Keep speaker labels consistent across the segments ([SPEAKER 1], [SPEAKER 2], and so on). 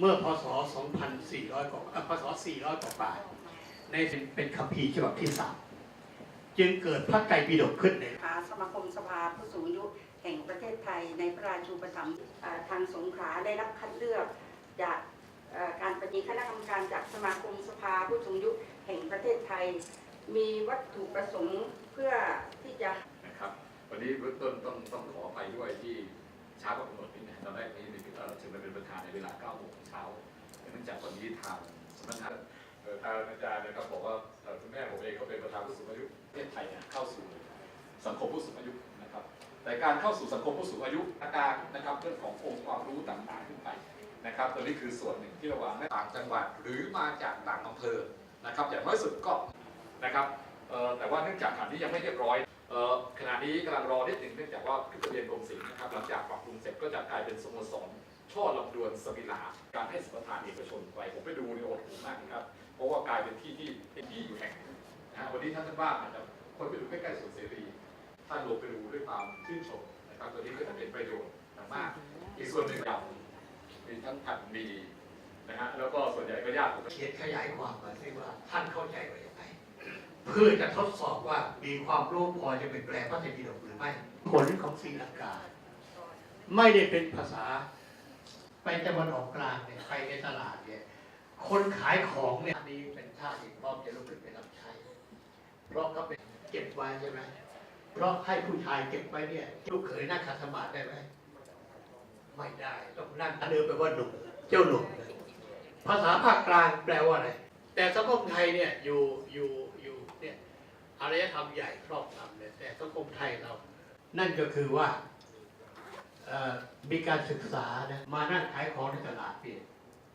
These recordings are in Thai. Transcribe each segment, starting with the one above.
[SPEAKER 1] เมื่อพศ 2400 กว่าเอ่อพศ 400 กว่าปลายในเป็นเป็นคัมภีร์ฉบับที่สามจึงเกิดพระไตรปิฎกขึ้นใน
[SPEAKER 2] หาสมาคมสภาผู้สูงอายุแห่งประเทศไทยในพระราชูปถัมภ์เอ่อทางสงขลาได้รับคัดเลือกจากเอ่อการปฏิคณะกรรมการจากสมาคมสภาผู้สูงอายุแห่งประเทศไทย มีวัตถุประสงค์เพื่อที่จะ
[SPEAKER 3] นะครับวันนี้เบื้องต้นต้องต้องขอไปด้วยที่ ช้ากว่ากำหนดนิดนึงตอนแรกนี้เอ่อถึงมาเป็นประธานในเวลา9โมงเช้าเนื่องจากวันนี้ทางสำนักงานทางอาจารย์นะครับบอกว่าคุณแม่ผมเองก็เป็นประธานผู้สูงอายุประเทศไทยเข้าสู่สังคมผู้สูงอายุนะครับ แต่การเข้าสู่สังคมผู้สูงอายุอาการนะครับเรื่องขององค์ความรู้ต่างๆขึ้นไปนะครับตัวนี้คือส่วนหนึ่งที่ระหว่างต่างจังหวัดหรือมาจากต่างอำเภอนะครับอย่างน้อยสุดก็นะครับแต่ว่าเนื่องจากฐานนี้ยังไม่เรียบร้อย ขณะนี้กำลังรอนิดหนึ่งเนื่องจากว่าขึ้นทะเบียนกรมศิลป์นะครับหลังจากปรับปรุงเสร็จก็จะกลายเป็นสโมสรช่อลำดวนสมิลา การให้สัมปทานเอกชนไปผมไปดูในโอดหูมากนะครับ เพราะว่ากลายเป็นที่ที่เป็นที่อยู่แห่งนะฮะวันนี้ท่านท่านว่าอาจจะคนไปดูใกล้ๆสวนเสรี ท่านลงไปดูด้วยความชื่นชมนะครับตัวนี้ก็จะเป็นประโยชน์มาก อีกส่วนหนึ่งอย่างมีทั้งพันธุ์ดีนะฮะแล้วก็ส่วนใหญ่ก็ญาติผม
[SPEAKER 1] เขียนขยายความมาสิว่าท่านเข้าใจว่าอย่างไร เพื่อจะทดสอบว่ามีความรู้พอจะเป็นแปลพระไตรปิฎกหรือไม่ ผลของศรีลังกา ไม่ได้เป็นภาษา ไปตะวันออกกลางเนี่ยไปในตลาดเนี่ยคนขายของเนี่ยนี้เป็นท่าที่พร้อมจะลุกขึ้นไปรับใช้ เพราะเขาเป็นเก็บไว้ใช่ไหมเพราะให้ผู้ชายเก็บไว้เนี่ยลูกเขยนั่งขัดสมาธิได้ไหมไม่ได้ต้องนั่งเดินไปว่าหนุ่มเจ้าหนุ่มภาษาภาคกลางแปลว่าอะไร แต่สังคมไทยเนี่ยอยู่อยู่อยู่เนี่ยอารยธรรมใหญ่ครอบงำเนี่ยแต่สังคมไทยเรา นั่นก็คือว่ามีการศึกษานะมานั่งขายของในตลาดเนี่ย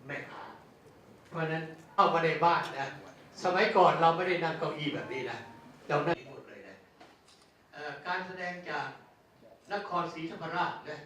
[SPEAKER 1] แม่ค้าเพราะนั้นเข้ามาในบ้านนะสมัยก่อนเราไม่ได้นั่งเก้าอี้แบบนี้นะเรานั่งหมดเลยนะการแสดงจากนครศรีธรรมราชนะ